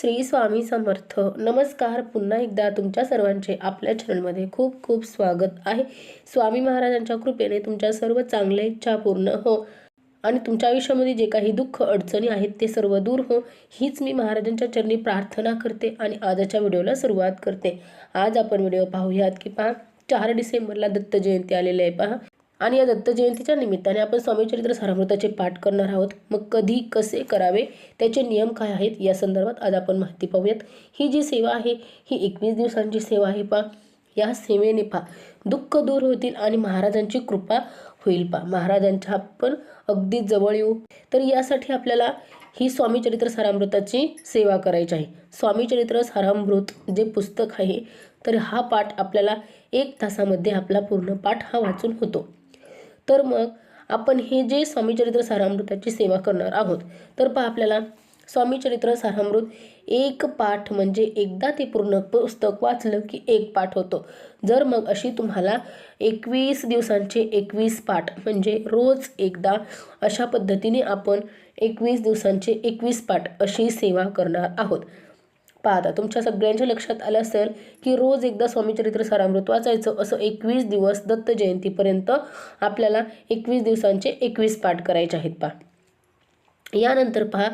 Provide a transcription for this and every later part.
श्री स्वामी समर्थ. नमस्कार. पुन्हा एकदा तुमच्या सर्वांचे आपल्या चॅनलमध्ये खूप खूप स्वागत आहे. स्वामी महाराजांच्या कृपेने तुमच्या सर्व चांगल्या इच्छा पूर्ण हो. आणि तुमच्या आयुष्यामध्ये जे काही दुःख अडचणी आहेत ते सर्व दूर हो. हीच मी महाराजांच्या चरणी प्रार्थना करते आणि आजच्या व्हिडिओला सुरुवात करते. आज आपण व्हिडिओ पाहूयात की पहा चार डिसेंबरला दत्त जयंती आलेली आहे पहा. आणि या दत्त जयंतीच्या निमित्ताने आपण स्वामी चरित्र सारामृताचे पाठ करणार आहोत. मग कधी कसे करावे त्याचे नियम काय आहेत या संदर्भात आज आपण माहिती पाहूयात. ही जी सेवा आहे ही एकवीस दिवसांची सेवा आहे पा या सेवेने पा दुःख दूर होतील आणि महाराजांची कृपा होईल पा महाराजांच्या आपण अगदी जवळ येऊ. तर यासाठी आपल्याला ही स्वामी चरित्र सारामृताची सेवा करायची आहे. स्वामी चरित्र सारामृत जे पुस्तक आहे तर हा पाठ आपल्याला एक तासामध्ये आपला पूर्ण पाठ हा वाचून होतो. तर मग आपण हे जे स्वामीचरित्र सारामृताची सेवा करणार आहोत तर पहा आपल्याला. स्वामीचरित्र सारामृत एक पाठ म्हणजे एकदा ते पूर्ण पुस्तक वाचलं की एक पाठ होतो. जर मग अशी तुम्हाला एकवीस दिवसांचे एकवीस पाठ म्हणजे रोज एकदा अशा पद्धतीने आपण एकवीस दिवसांचे एकवीस पाठ अशी सेवा करणार आहोत. पाहता. तुमच्या सगळ्यांच्या लक्षात आलं असेल की रोज एकदा स्वामीचरित्र सारामृत वाचायचं असं एकवीस दिवस दत्त जयंतीपर्यंत आपल्याला एकवीस दिवसांचे एकवीस पाठ करायचे आहेत पहा. यानंतर पहा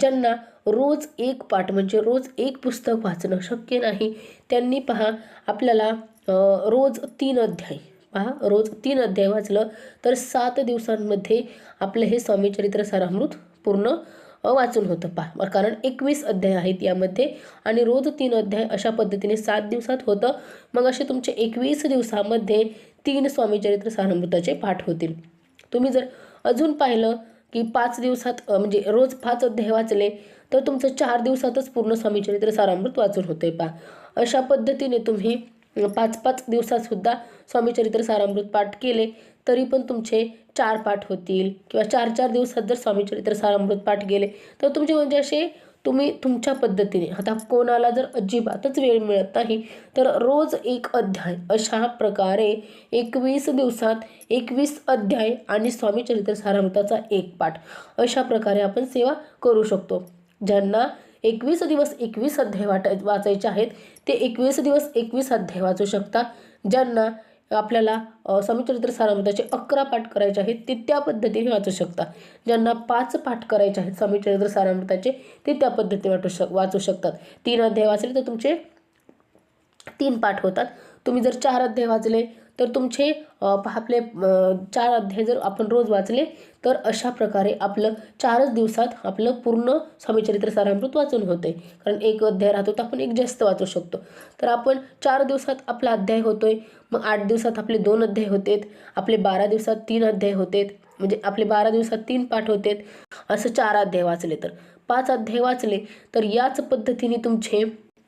ज्यांना रोज एक पाठ म्हणजे रोज एक पुस्तक वाचणं शक्य नाही त्यांनी पहा आपल्याला रोज तीन अध्याय. पहा रोज तीन अध्याय वाचलं तर सात दिवसांमध्ये आपलं हे स्वामीचरित्र सारामृत पूर्ण वाचून होतं पहा. कारण एकवीस अध्याय आहेत यामध्ये आणि रोज तीन अध्याय अशा पद्धतीने सात दिवसात होतं. मग असे तुमचे एकवीस दिवसामध्ये तीन स्वामीचरित्र सारामृताचे पाठ होतील. तुम्ही जर अजून पाहिलं की पाच दिवसात म्हणजे रोज पाच अध्याय वाचले तर तुमचं चार दिवसातच पूर्ण स्वामीचरित्र सारामृत वाचून होते पहा. अशा पद्धतीने तुम्ही पाच पाच दिवसातसुद्धा स्वामीचरित्र सारामृत पाठ केले. तरी पण तुमचे चार पाठ होतील. किंवा चार चार दिवसात जर स्वामीचरित्र सारामृत पाठ गेले. तर तुमचे म्हणजे असे तुम्ही तुमच्या पद्धतीने आता कोणाला जर अजिबातच वेळ मिळत नाही तर रोज एक अध्याय अशा प्रकारे एकवीस दिवसात एकवीस अध्याय आणि स्वामीचरित्र सारामृताचा एक पाठ अशा प्रकारे आपण सेवा करू शकतो. ज्यांना एकवीस दिवस एकवीस अध्याय वाटाय वाचायचे आहेत ते एकवीस दिवस एकवीस अध्याय वाचू शकता. ज्यांना आपल्याला अ, सारामृताचे अकरा पाठ करायचे आहेत ते त्या पद्धतीने वाचू शकता. ज्यांना पाच पाठ करायचे आहेत स्वामीचरित्र सारामृताचे ते त्या पद्धतीने वाटू शक वाचू शकतात. तीन अध्याय वाचले तर तुमचे तीन पाठ होतात. तुम्ही जर चार अध्याय वाचले तर तुमचे पहा आपले चार अध्याय जर आपण रोज वाचले तर अशा प्रकारे आपलं चारच दिवसात आपलं पूर्ण स्वामीचरित्र सारामृत वाचून होते. कारण एक अध्याय राहतो तर आपण एक जास्त वाचू शकतो. तर आपण चार दिवसात आपला अध्याय होतोय मग आठ दिवसात आपले दोन अध्याय होतेत आपले बारा दिवसात तीन अध्याय होतेत म्हणजे आपले बारा दिवसात तीन पाठ होतेत असं चार अध्याय वाचले तर. पाच अध्याय वाचले तर याच पद्धतीने तुमचे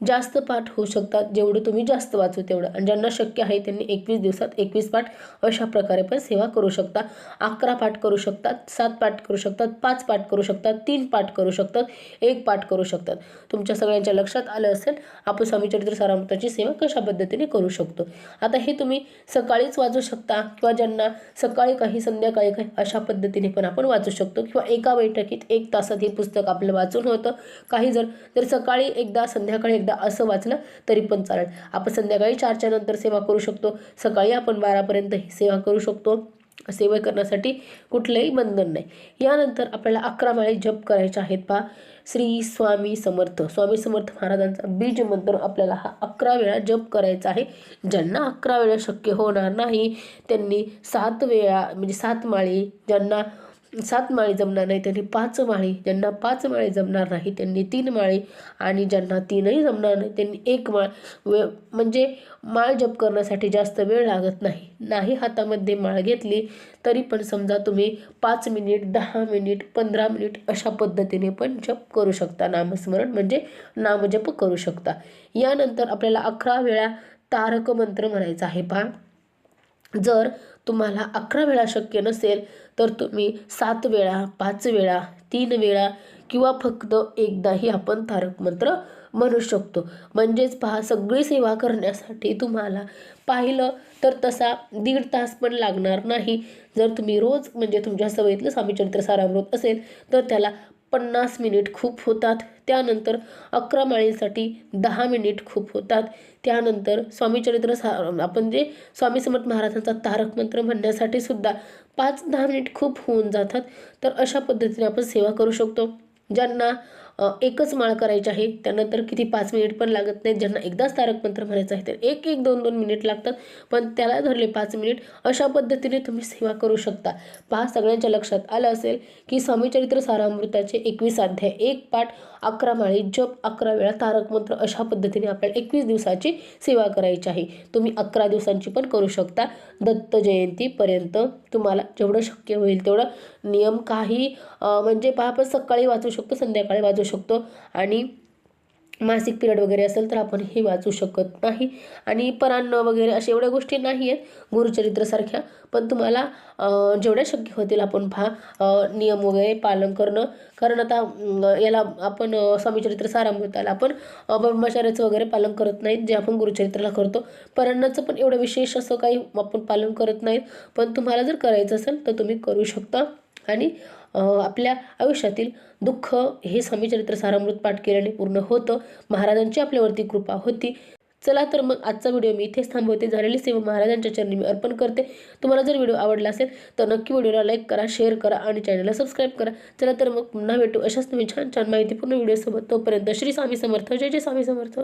जास्त पाठ होऊ शकतात. जेवढं तुम्ही जास्त वाचू तेवढं. आणि ज्यांना शक्य आहे त्यांनी एकवीस दिवसात एकवीस पाठ अशा प्रकारे पण सेवा करू शकता. अकरा पाठ करू शकतात सात पाठ करू शकतात पाच पाठ करू शकतात तीन पाठ करू शकतात एक पाठ करू शकतात. तुमच्या सगळ्यांच्या लक्षात आलं असेल आपण स्वामीचरित्र सारामृताची सेवा कशा पद्धतीने करू शकतो? आता हे तुम्ही सकाळीच वाचू शकता किंवा ज्यांना सकाळी काही संध्याकाळी काही अशा पद्धतीने पण आपण वाचू शकतो. किंवा एका बैठकीत एक तासात हे पुस्तक आपलं वाचून होतं. काही जर जर सकाळी एकदा संध्याकाळी एकदा असं वाचलं तरी पण चालेल. आपण संध्याकाळी चारच्या नंतर सेवा करू शकतो. सकाळी आपण बारापर्यंत ही सेवा करू शकतो. सेवा करण्यासाठी कुठलंही बंधन नाही. यानंतर आपल्याला अकरा माळे जप करायचे आहेत पहा. श्री स्वामी समर्थ. स्वामी समर्थ महाराजांचा बीज मंत्र आपल्याला हा अकरा वेळा जप करायचा आहे. ज्यांना अकरा वेळा शक्य होणार नाही त्यांनी सात वेळा म्हणजे सात माळी ज्यांना सात माळी जमणार नाही त्यांनी पाच माळी ज्यांना पाच माळी जमणार नाही त्यांनी तीन माळी आणि ज्यांना तीनही जमणार नाही त्यांनी एक माळ. वे म्हणजे माळ जप करण्यासाठी जास्त वेळ लागत नाही. नाही हातामध्ये माळ घेतली तरी पण समजा तुम्ही पाच मिनिट दहा मिनिट पंधरा मिनिट अशा पद्धतीने पण जप करू शकता. नामस्मरण म्हणजे नामजप करू शकता. यानंतर आपल्याला अकरा वेळा तारक मंत्र म्हणायचा आहे पहा. जर तुम्हाला अकरा वेळा शक्य नसेल तर तुम्ही सात वेळा पाच वेळा तीन वेळा किंवा फक्त एकदाही आपण तारक मंत्र म्हणू शकतो. म्हणजेच पहा सगळी सेवा करण्यासाठी तुम्हाला पाहिलं तर तसा दीड तास पण लागणार नाही. जर तुम्ही रोज म्हणजे तुमच्या सवयीतलं स्वामीचरित्र सारामृत असेल तर त्याला पन्नास मिनिट खूप होतात. त्यानंतर अकरा माळींसाठी दहा मिनिट खूप होतात. त्यानंतर स्वामीचरित्र सा आपण जे स्वामी समर्थ महाराजांचा तारक मंत्र म्हणण्यासाठी सुद्धा पाच दहा मिनिट खूप होऊन जातात. तर अशा पद्धतीने आपण सेवा करू शकतो. ज्यांना एकच माळ करायची आहे. त्यानंतर किती पाच मिनिट पण लागत नाहीत. ज्यांना एकदाच तारक मंत्र म्हणायचं आहे तर एक एक दोन दोन मिनिट लागतात. पण त्याला धरले पाच मिनिट अशा पद्धतीने तुम्ही सेवा करू शकता. पहा सगळ्यांच्या लक्षात आलं असेल की स्वामीचरित्र सारामृताचे एकवीस अध्याय एक पाठ अकरा माळी जप अकरा वेळा तारक मंत्र अशा पद्धतीने आपल्याला एकवीस दिवसाची सेवा करायची आहे. तुम्ही अकरा दिवसांची पण करू शकता. दत्त जयंतीपर्यंत तुम्हाला जेवढं शक्य होईल तेवढं नियम काही म्हणजे पहा आपण सकाळी वाचू शकतो संध्याकाळी वाचू शकतो. आणि मासिक पिरियड वगैरे असेल तर आपण हे वाचू शकत नाही. आणि परान्न वगैरे अशा एवढ्या गोष्टी नाही आहेत गुरुचरित्रसारख्या पण तुम्हाला जेवढ्या शक्य होतील आपण पहा नियम वगैरे पालन करणं. कारण आता याला आपण स्वामीचरित्र सारामृताला आपण ब्रह्मचार्याचं वगैरे पालन करत नाहीत जे आपण गुरुचरित्राला करतो. परान्नाचं पण एवढं विशेष असं काही आपण पालन करत नाहीत. पण तुम्हाला जर करायचं असेल तर तुम्ही करू शकता. आणि आपल्या आयुष्यातील दुःख हे स्वामीचरित्र सारामृत पाठ केल्याने पूर्ण होतं. महाराजांची आपल्यावरती कृपा होती. चला तर मग आजचा व्हिडिओ मी इथेच थांबवते. झालेली सेवा महाराजांच्या चरणी मी अर्पण करते. तुम्हाला जर व्हिडिओ आवडला असेल तर नक्की व्हिडिओला लाईक करा शेअर करा आणि चॅनलला सबस्क्राईब करा. चला तर मग पुन्हा भेटू अशाच तुम्ही छान छान माहितीपूर्ण व्हिडिओसोबत. तोपर्यंत श्री स्वामी समर्थ. जय जय स्वामी समर्थ.